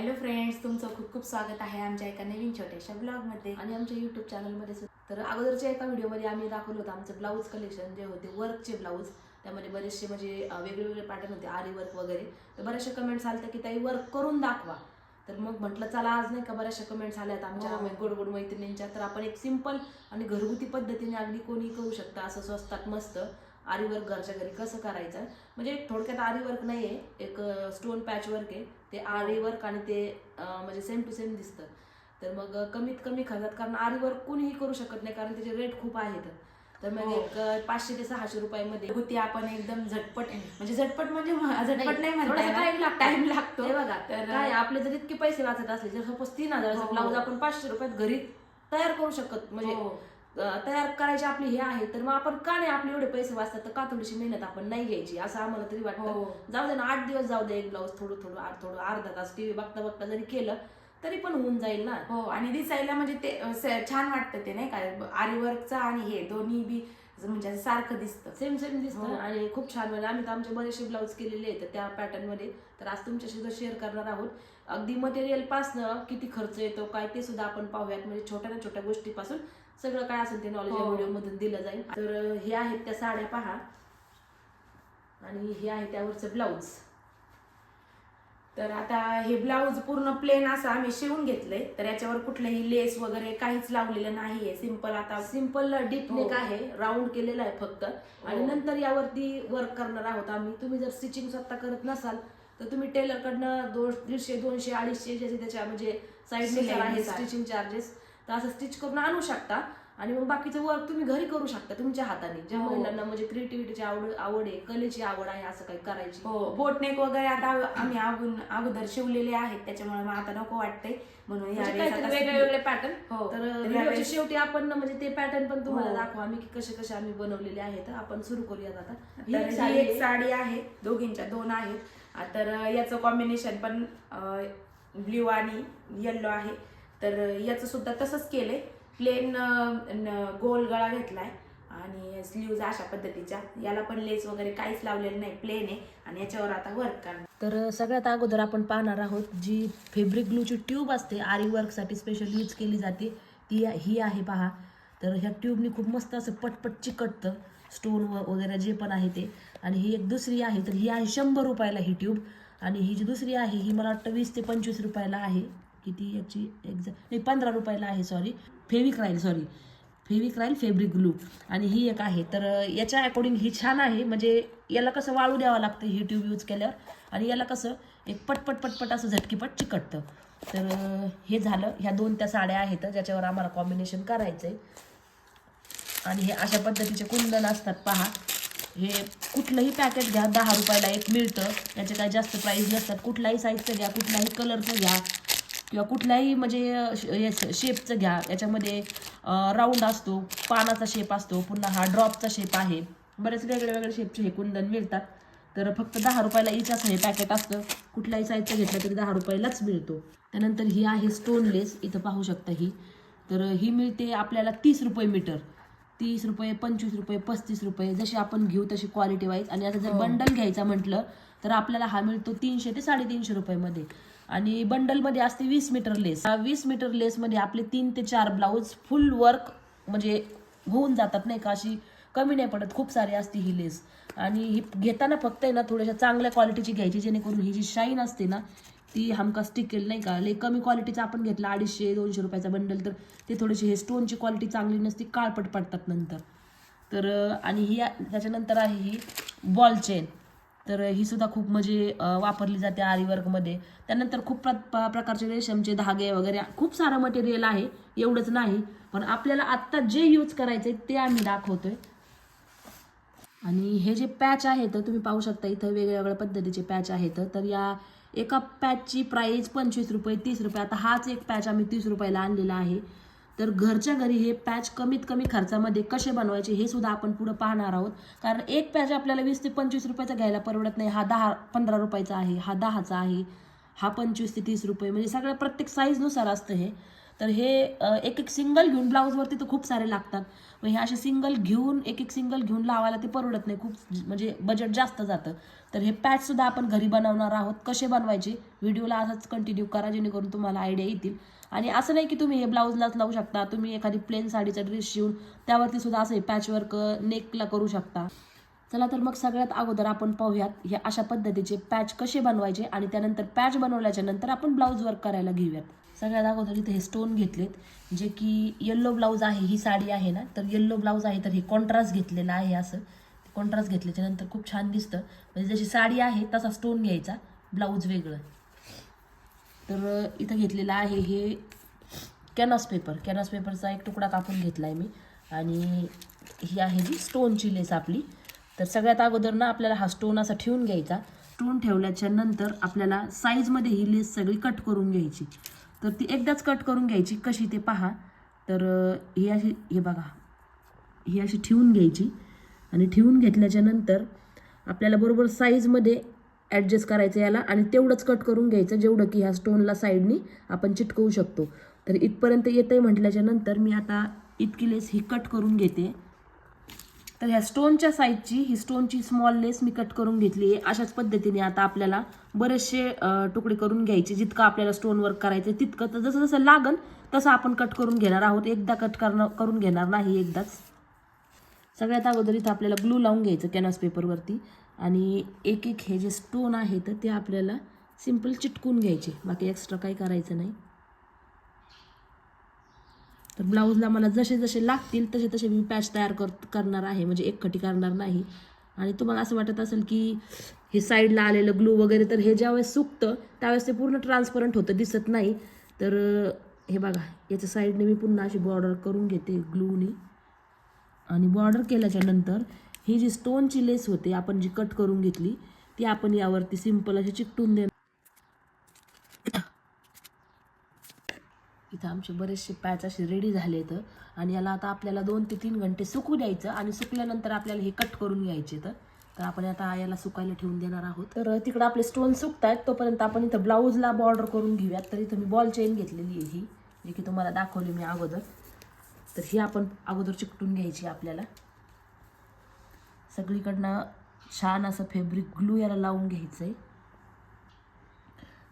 Hello friends तुमचं खूप खूप स्वागत आहे आमच्या एका नवीन छोट्याशा ब्लॉगमध्ये आणि आमच्या युट्यूब चॅनलमध्ये तर अगोदरच्या एका व्हिडिओमध्ये आम्ही दाखवलं होतं आमचं ब्लाऊज कलेक्शन जे होते वर्कचे ब्लाऊज त्यामध्ये बरेचसे म्हणजे अं, वेगळे वेगळे पॅटर्न होते आरी वर्क वगैरे. तर बरेचसे कमेंट्स आले की ताई वर्क करून दाखवा. तर मग म्हटलं चला आज नाही का बऱ्याचशा कमेंट्स आल्यात आमच्या हो. गोड गोड मैत्रिणींच्या. तर आपण एक सिंपल आणि घरगुती पद्धतीने अगदी कोणी करू शकता असं स्वस्तात मस्त आरी वर्क घरच्या घरी कसं करायचं? म्हणजे थोडक्यात आरी वर्क नाही आहे एक स्टोन पॅच वर्क आहे. ते आरी वर्क आणि ते म्हणजे सेम टू सेम दिसतं तर मग कमीत कमी खर्चात कारण आरी वर्क कोणीही करू शकत नाही कारण त्याचे रेट खूप आहेत तर मग हो. एक पाचशे ते सहाशे रुपयामध्ये होती आपण एकदम झटपट म्हणजे झटपट म्हणजे झटपट नाही टाइम लागतो टाइम लागतो बघा तर- आपले जर इतके पैसे वाचत असले जर सपोज तीन हजाराचा हो. ब्लाऊज आपण पाचशे रुपयात घरी तयार करू शकत म्हणजे हो. तयार करायचे आपली हे आहे तर मग आपण का नाही आपले एवढे पैसे वाचतात? तर का थोडीशी मेहनत आपण नाही घ्यायची? असं आम्हाला तरी वाटतं. हो. जाऊ दे ना आठ दिवस जाऊ दे एक ब्लाऊज थोडं थोडं आठ थोडं अर्धा तास टीव्ही बघता बघता जरी केलं तरी पण होऊन जाईल ना. हो आणि दिसायला म्हणजे ते छान वाटतं ते नाही का? आरी वर्कचं आणि हे दोन्ही बी म्हणजे असं सारखं दिसतं. सेम सेम दिसतं. हो. आणि खूप छान म्हणजे आम्ही तर आमचे बरेचसे ब्लाऊज केलेले आहेत त्या पॅटर्नमध्ये. तर आज तुमच्याशी सुद्धा शेअर करणार आहोत अगदी मटेरियल पासनं किती खर्च येतो काय ते सुद्धा आपण पाहूयात. म्हणजे छोट्या ना छोट्या गोष्टीपासून सगळं काय असेल ते नॉलेज या हो. व्हिडिओ मधून दिलं जाईल. तर हे आहेत त्या साड्या पहा. आणि हे आहे त्यावरचं ब्लाऊज तर आता हे ब्लाऊज पूर्ण प्लेन असं आम्ही शिवून घेतलंय. तर याच्यावर कुठलंही लेस वगैरे काहीच लावलेलं नाहीये. सिंपल आता सिंपल डीप नेक हो. आहे. राऊंड केलेला आहे फक्त. आणि हो. नंतर यावरती वर्क करणार आहोत आम्ही. तुम्ही जर स्टिचिंग स्वतः करत नसाल तर तुम्ही टेलर कडनं दोन दीडशे दोनशे अडीचशे ज्याचे त्याच्या म्हणजे साईड आहे. स्टिचिंग चार्जेस तर असं स्टिच करून आणू शकता. आणि मग बाकीचं वर्क तुम्ही घरी करू शकता तुमच्या हाताने. ज्या हो. महिलांना म्हणजे क्रिएटिव्हिटीची आवड आवड आहे कलेची आवड आहे असं काही करायची. हो. बोटनेक वगैरे आता आम्ही अगून अगोदर शिवलेले आहेत. त्याच्यामुळे मग आता नको वाटतंय. म्हणून म्हणजे वेगळे पॅटर्न हो. तर शेवटी आपण म्हणजे ते पॅटर्न पण तुम्हाला हो. दाखवा आम्ही की कसे कसे आम्ही बनवलेले आहेत. आपण सुरू करूयात आता. ही एक साडी आहे. दोघींच्या दोन आहेत. तर याचं कॉम्बिनेशन पण ब्ल्यू आणि येल्लो आहे. तर याचं सुद्धा तसंच आहे प्लेन गोल गळा घेतला आहे आणि स्लीव्ज अशा पद्धतीच्या. याला पण लेस वगैरे काहीच लावलेलं नाही. प्लेन आहे. आणि याच्यावर आता वर्क करणार. तर सगळ्यात अगोदर आपण पाहणार आहोत जी फेब्रिक ग्लूची ट्यूब असते आरी वर्कसाठी स्पेशल यूज केली जाते ती ही आहे पहा. तर ह्या ट्यूबनी खूप मस्त असं पटपट चिकटतं. स्टोन व वगैरे जे पण आहे ते. आणि ही एक दुसरी आहे. तर ही आहे शंभर रुपयाला ही ट्यूब आणि ही जी दुसरी आहे ही मला वाटतं वीस ते पंचवीस रुपयाला आहे. किती याची एक्झॅक्ट नाही पंधरा रुपयाला आहे सॉरी फेविक राहील सॉरी फेविक राहील फेब्रिक ग्लू आणि ही एक आहे. तर याच्या अकॉर्डिंग ही छान आहे. म्हणजे याला कसं वाळू द्यावं लागतं ही ट्यूब यूज केल्यावर. आणि याला कसं एक पटपट पटपट असं झटकीपट चिकटतं. तर हे झालं. ह्या दोन त्या साड्या आहेत ज्याच्यावर आम्हाला कॉम्बिनेशन करायचं आहे आणि हे अशा पद्धतीचे कुंदन असतात पहा. हे कुठलंही पॅकेट घ्या दहा रुपयाला एक मिळतं. याचे काही जास्त प्राईस नसतात. कुठल्याही साईजचं घ्या कुठलाही कलरचं घ्या. किंवा कुठल्याही म्हणजे हे शेपचं घ्या. याच्यामध्ये राऊंड असतो पानाचा शेप असतो पुन्हा हा ड्रॉपचा शेप आहे. बरेच वेगळे वेगळे शेपचे हे कुंदन मिळतात. तर फक्त दहा रुपयाला इच असं हे पॅकेट असतं. कुठल्याही साईजचं घेतलं तरी दहा रुपयालाच मिळतो. त्यानंतर ही आहे स्टोनलेस इथं पाहू शकता ही. तर ही मिळते आपल्याला तीस रुपये मीटर. तीस रुपये पंचवीस रुपये पस्तीस रुपये जशी आपण घेऊ तशी क्वालिटी वाईज आणि आता जर बंडल घ्यायचा म्हटलं तर आपल्याला हा मिळतो तीनशे ते साडेतीनशे रुपयामध्ये आणि बंडलमध्ये असते वीस मीटर लेस. वीस मीटर लेसमध्ये आपले तीन ते चार ब्लाऊज फुल वर्क म्हणजे होऊन जातात नाही का? अशी कमी नाही पडत. खूप सारी असते ही लेस. आणि ही घेताना फक्त आहे ना थोड्याशा चांगल्या क्वालिटीची घ्यायची जेणेकरून ही जी शाईन असते ना ती हमखास स्टिकेल नाही का? लई कमी क्वालिटीचा आपण घेतला अडीचशे दोनशे रुपयाचा बंडल तर ते थोडीशी हे स्टोनची क्वालिटी चांगली नसती काळपट पडतात नंतर. तर आणि ही त्याच्यानंतर आहे ही बॉल चेन. तर ही सुद्धा खूप म्हणजे वापरली जाते आरीवर्कमध्ये त्यानंतर खूप प्र प- प्रकारचे रेशमचे धागे वगैरे खूप सारं मटेरियल आहे एवढंच नाही. पण आपल्याला आत्ता जे यूज करायचे ते आम्ही दाखवतोय. आणि हे जे पॅच आहेत तुम्ही पाहू शकता इथं वेगवेगळ्या पद्धतीचे पॅच आहेत. तर या एका पॅचची प्राईस पंचवीस रुपये तीस रुपये. आता हाच एक पॅच आम्ही तीस रुपयाला आणलेला आहे. तर घरच्या घरी हे पॅच कमीत कमी खर्चामध्ये कसे बनवायचे हे सुद्धा आपण पुढे पाहणार आहोत. कारण एक पॅच आपल्याला वीस ते पंचवीस रुपयाचा घ्यायला परवडत नाही. हा दहा पंधरा रुपयाचा आहे हा दहाचा आहे हा पंचवीस ते तीस रुपये. म्हणजे सगळ्या प्रत्येक साईजनुसार असतं हे. तर हे एक एक सिंगल घेऊन ब्लाऊजवरती तर खूप सारे लागतात. मग हे असे सिंगल घेऊन एक एक सिंगल घेऊन लावायला ते परवडत नाही. खूप म्हणजे बजेट जास्त जातं. तर हे पॅचसुद्धा आपण घरी बनवणार आहोत. कसे बनवायचे? व्हिडिओला असंच कंटिन्यू करा जेणेकरून तुम्हाला आयडिया येतील. आणि असं नाही की तुम्ही हे ब्लाऊजलाच लावू शकता. तुम्ही एखादी प्लेन साडीचा ड्रेस शिवून त्यावरती सुद्धा असं पॅचवर्क नेकला करू शकता. चला तर मग सगळ्यात अगोदर आपण पाहूयात हे अशा पद्धतीचे पॅच कसे बनवायचे आणि त्यानंतर पॅच बनवल्याच्या नंतर आपण ब्लाऊज वर्क करायला घेऊयात. सगळ्यात अगोदर इथे हे स्टोन घेतलेत जे की येल्लो ब्लाऊज आहे ही साडी आहे ना तर येल्लो ब्लाऊज आहे तर हे कॉन्ट्रास्ट घेतलेलं आहे असं. कॉन्ट्रास्ट घेतल्याच्या नंतर खूप छान दिसतं. म्हणजे जशी साडी आहे तसा स्टोन घ्यायचा ब्लाऊज वेगळं. तर इथं घेतलेलं आहे हे कॅनॉस पेपर. कॅनॉस पेपरचा एक तुकडा कापून घेतला आहे मी. आणि ही आहे जी स्टोनची लेस आपली. तर सगळ्यात अगोदर ना आपल्याला हा स्टोन असा ठेवून घ्यायचा. स्टोन ठेवल्याच्या नंतर आपल्याला साईजमध्ये ही लेस सगळी कट करून घ्यायची. तर ती एकदाच कट करून घ्यायची. कशी ते पहा. तर ही अशी हे बघा. ही अशी ठेवून घ्यायची. आणि ठेवून घेतल्याच्या नंतर आपल्याला बरोबर साईजमध्ये ॲडजस्ट करायचं याला आणि तेवढंच कट करून घ्यायचं जेवढं की ह्या स्टोनला साईडनी आपण चिटकवू शकतो. तर इथपर्यंत येतं आहे म्हटल्याच्या नंतर मी आता इतकी लेस ही कट करून घेते. तर ह्या स्टोनच्या साईजची ही स्टोनची स्मॉल लेस मी कट करून घेतली आहे. अशाच पद्धतीने आता आपल्याला बरेचसे तुकडे करून घ्यायचे. जितकं आपल्याला स्टोन वर्क करायचं तितकं. तर जसं जसं लागन तसं आपण कट करून घेणार आहोत. एकदा कट करणं करून घेणार नाही एकदाच. सगळ्यात अगोदर इथं आपल्याला ग्लू लावून घ्यायचं कॅनव्हास पेपरवरती आणि एक एक हे जे स्टोन आहे तर ते आपल्याला सिंपल चिटकून घ्यायचे. बाकी एक्स्ट्रा काही करायचं नाही. तर ब्लाऊजला मला जसे जसे लागतील तसे तसे मी पॅच तयार कर करणार आहे. म्हणजे एकखटी करणार नाही. आणि तुम्हाला असं वाटत असेल की हे साईडला आलेलं ग्लू वगैरे तर हे ज्यावेळेस सुकतं त्यावेळेस ते पूर्ण ट्रान्सपरंट होतं दिसत नाही. तर हे बघा याच्या साईडने मी पुन्हा अशी बॉर्डर करून घेते ग्लूनी आणि बॉर्डर केल्याच्यानंतर ही जी स्टोनची लेस होते आपण जी कट करून घेतली ती आपण यावरती सिंपल अशी चिकटून देणार. इथं आमचे बरेचसे पॅच असे रेडी झाले तर आणि याला आता आपल्याला दोन ते तीन घंटे सुकू द्यायचं आणि सुकल्यानंतर आपल्याला हे कट करून घ्यायचे तर तर आपण आता याला सुकायला ठेवून देणार आहोत. तर तिकडं आपले स्टोन सुकत आहेत तोपर्यंत आपण इथं ब्लाऊजला बॉर्डर करून घेऊयात. तर इथं मी बॉल चेन घेतलेली आहे ही जी की तुम्हाला दाखवली मी अगोदर. तर ही आपण अगोदर चिकटून घ्यायची आपल्याला? सगळीकडनं छान असं फेब्रिक ग्लू याला लावून घ्यायचं आहे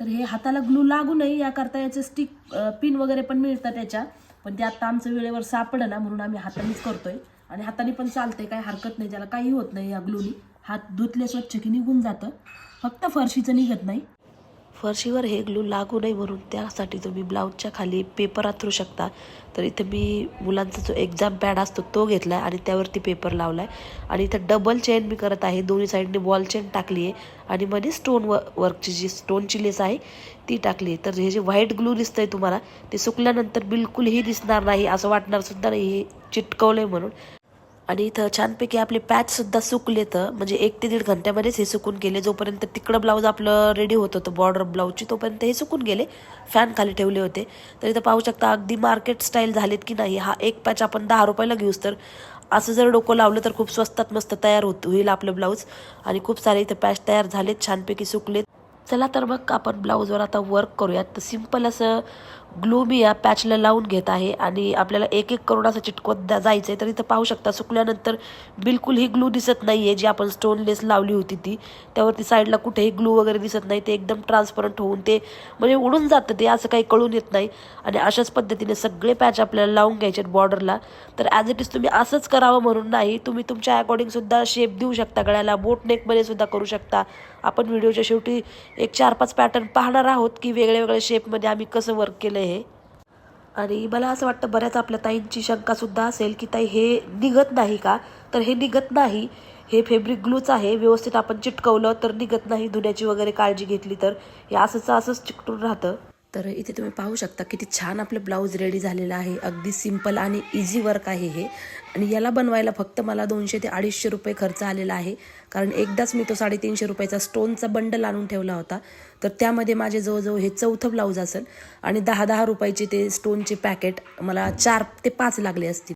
तर हे हाताला ग्लू लागू नये याकरता याचे स्टिक पिन वगैरे पण मिळतात त्याच्या पण ते आता आमचं वेळेवर सापडं ना म्हणून आम्ही हातानेच करतोय. आणि हाताने पण चालतंय काही हरकत नाही. त्याला काही होत नाही या ग्लूनी हात धुतले स्वच्छ की निघून जातं. फक्त फरशीचं निघत नाही. फरशीवर हे ग्लू लागू नये म्हणून त्यासाठी तुम्ही ब्लाऊजच्या खाली पेपर अंथरू शकता. तर इथं मी मुलांचा जो एक्झाम पॅड असतो तो घेतला आहे आणि त्यावरती पेपर लावला आहे आणि इथं डबल चेन मी करत आहे. दोन्ही साईडने बॉल चेन टाकली आहे आणि मध्ये स्टोन व वर्कची जी स्टोनची लेस आहे ती टाकली आहे तर हे जे व्हाईट ग्लू दिसतंय तुम्हाला ते सुकल्यानंतर बिलकुलही दिसणार नाही असं वाटणार सुद्धा नाही. हे चिटकवलं आहे म्हणून. आणि इथं छानपैकी आपले पॅचसुद्धा सुकले तर म्हणजे एक ते दीड घंट्यामध्येच हे सुकून गेले. जोपर्यंत तिकडं ब्लाऊज आपलं रेडी होत होतं बॉर्डर ब्लाऊजची तोपर्यंत हे सुकून गेले. फॅन खाली ठेवले होते. तर इथं पाहू शकता अगदी मार्केट स्टाईल झालेत की नाही. हा एक पॅच आपण दहा रुपयाला घेऊस तर असं जर डोकं लावलं तर खूप स्वस्तात मस्त तयार होत होईल आपलं ब्लाऊज आणि खूप सारे इथं पॅच तयार झालेत छानपैकी सुकलेत. चला तर मग आपण ब्लाऊजवर आता वर्क करूयात. तर सिंपल असं ग्लू मी या पॅचला लावून घेत आहे आणि आपल्याला एक एक करून असं चिटकवत जायचं आहे तर इथं पाहू शकता सुकल्यानंतर बिलकुल ही ग्लू दिसत नाही आहे जी आपण स्टोनलेस लावली होती ती. त्यावरती साईडला कुठेही ग्लू वगैरे दिसत नाही. ते एकदम ट्रान्सपरंट होऊन ते म्हणजे उडून जातं ते असं काही कळून येत नाही. आणि अशाच पद्धतीने सगळे पॅच आपल्याला लावून घ्यायचे आहेत बॉर्डरला. तर ॲज इट इज तुम्ही असंच करावं म्हणून नाही तुम्ही तुमच्या अकॉर्डिंगसुद्धा शेप देऊ शकता गळ्याला. बोट नेकमध्ये सुद्धा करू शकता. आपण व्हिडिओच्या शेवटी एक चार पाच पॅटर्न पाहणार आहोत की वेगळ्या वेगळ्या शेपमध्ये आम्ही कसं वर्क केलं हे आणि मला असं वाटतं बऱ्याच आपल्या ताईंची शंकासुद्धा असेल की ताई हे निघत नाही का? तर हे निघत नाही. हे फेब्रिक ग्लूच आहे. व्यवस्थित आपण चिटकवलं तर निघत नाही. धुण्याची वगैरे काळजी घेतली तर. हे असंच असंच चिकटून राहतं. तर इथे तुम्ही पाहू शकता किती छान आपलं ब्लाऊज रेडी झालेलं आहे. अगदी सिंपल आणि इझी वर्क आहे हे. आणि याला बनवायला फक्त मला दोनशे ते अडीचशे रुपये खर्च आलेला आहे. कारण एकदाच मी तो साडेतीनशे रुपयाचा स्टोनचा बंडल आणून ठेवला होता. तर त्यामध्ये माझे जवळजवळ हे चौथं ब्लाऊज असेल. आणि दहा दहा रुपयाचे ते स्टोनचे पॅकेट मला चार ते पाच लागले असतील.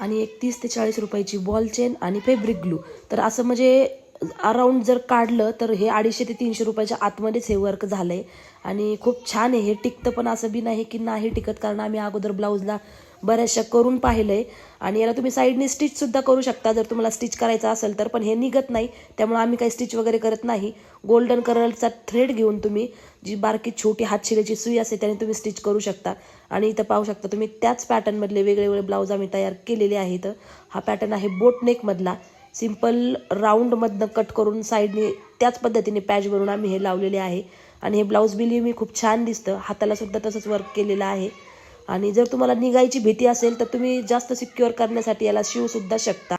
आणि एक तीस ते चाळीस रुपयाची बॉल चेन आणि फेब्रिक ग्लू तर असं म्हणजे अराऊंड जर काढलं तर हे अडीचशे ते तीनशे रुपयाच्या आतमध्येच हे वर्क झालं आहे आणि खूप छान आहे. हे टिकतं पण असं बी नाही की नाही टिकत कारण आम्ही अगोदर ब्लाऊजला बऱ्याचशा करून पाहिलं आहे आणि याला तुम्ही साईडने स्टिचसुद्धा करू शकता. जर तुम्हाला स्टिच करायचं असेल तर. पण हे निघत नाही. त्यामुळे आम्ही काही स्टिच वगैरे करत नाही. गोल्डन कलरचा थ्रेड घेऊन तुम्ही जी बारकी छोटी हातशिऱ्याची सुई असते त्याने तुम्ही स्टिच करू शकता. आणि इथं पाहू शकता तुम्ही त्याच पॅटर्नमधले वेगळे वेगळे ब्लाऊज आम्ही तयार केलेले आहेत. हा पॅटर्न आहे बोटनेकमधला सिंपल राऊंडमधनं कट करून साईडने त्याच पद्धतीने पॅच भरून आम्ही हे लावलेले आहे. आणि हे ब्लाऊज बिली मी खूप छान दिसतं. हाताला सुद्धा तसंच वर्क केलेलं आहे. आणि जर तुम्हाला निघायची भीती असेल तर तुम्ही जास्त सिक्युअर करण्यासाठी याला शिवसुद्धा शकता.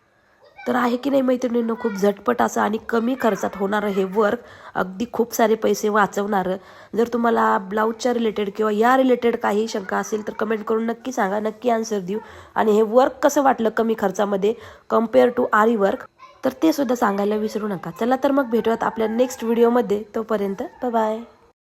तर आहे की नाही मैत्रिणींनो खूप झटपट असं आणि कमी खर्चात होणारं हे वर्क अगदी खूप सारे पैसे वाचवणारं. जर तुम्हाला ब्लाऊजच्या रिलेटेड किंवा या रिलेटेड काही शंका असेल तर कमेंट करून नक्की सांगा नक्की आन्सर देऊ. आणि हे वर्क कसं वाटलं कमी खर्चामध्ये कंपेअर टू आरी वर्क तर ते सुद्धा सांगायला विसरू नका. चला तर मग भेटूयात आपल्या नेक्स्ट व्हिडिओमध्ये तोपर्यंत बाय